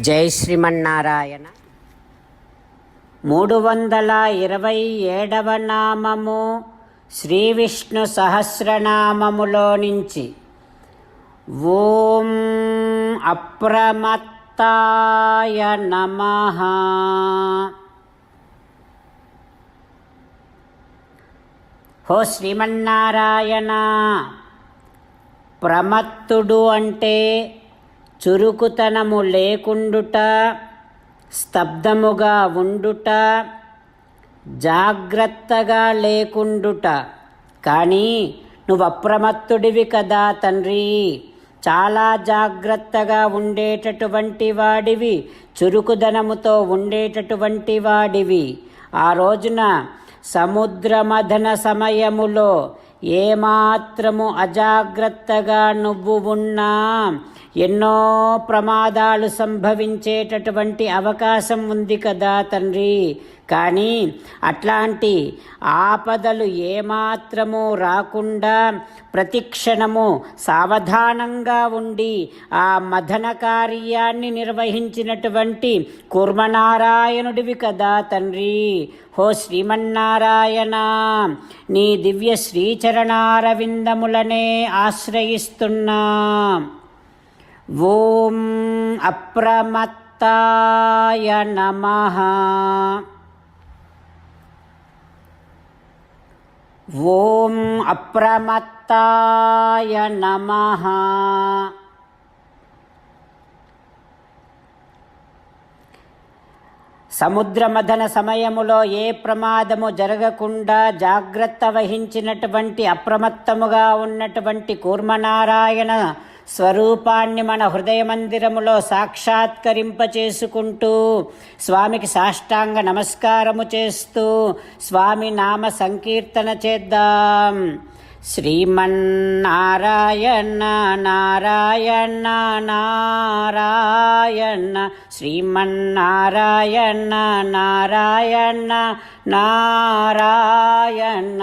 జై శ్రీమన్నారాయణ. మూడు వందల ఇరవై ఏడవ నామము శ్రీ విష్ణు సహస్రనామములో నుంచి. ఓం అప్రమత్తాయ నమ. హో శ్రీమన్నారాయణ ప్రమత్తుడు అంటే చురుకుతనము లేకుండుట స్తబ్దముగా ఉండుట జాగ్రత్తగా లేకుండుట. కానీ నువ్వు అప్రమత్తుడివి కదా తండ్రి. చాలా జాగ్రత్తగా ఉండేటటువంటి వాడివి చురుకుదనముతో ఉండేటటువంటి వాడివి. ఆ రోజున సముద్రమథన సమయములో ఏమాత్రము అజాగ్రత్తగా నువ్వు ఉన్నా ఎన్నో ప్రమాదాలు సంభవించేటటువంటి అవకాశం ఉంది కదా తండ్రి. కానీ అట్లాంటి ఆపదలు ఏమాత్రము రాకుండా ప్రతిక్షణము సావధానంగా ఉండి ఆ మదన కార్యాన్ని నిర్వహించినటువంటి కుర్మనారాయణుడివి కదా తండ్రి. హో శ్రీమన్నారాయణ నీ దివ్య శ్రీచరణారవిందములనే ఆశ్రయిస్తున్నా. ఓం అప్రమత్తాయ నమః. ఓం అప్రమత్తాయ నమ. సముద్రమథన సమయములో ఏ ప్రమాదము జరగకుండా జాగ్రత్త వహించినటువంటి అప్రమత్తముగా ఉన్నటువంటి కూర్మనారాయణ స్వరూపాన్ని మన హృదయ మందిరములో సాక్షాత్కరింపచేసుకుంటూ స్వామికి సాష్టాంగ నమస్కారము చేస్తూ స్వామి నామ సంకీర్తన చేద్దాం. శ్రీమన్నారాయణ నారాయణ నారాయణ శ్రీమన్నారాయణ నారాయణ నారాయణ.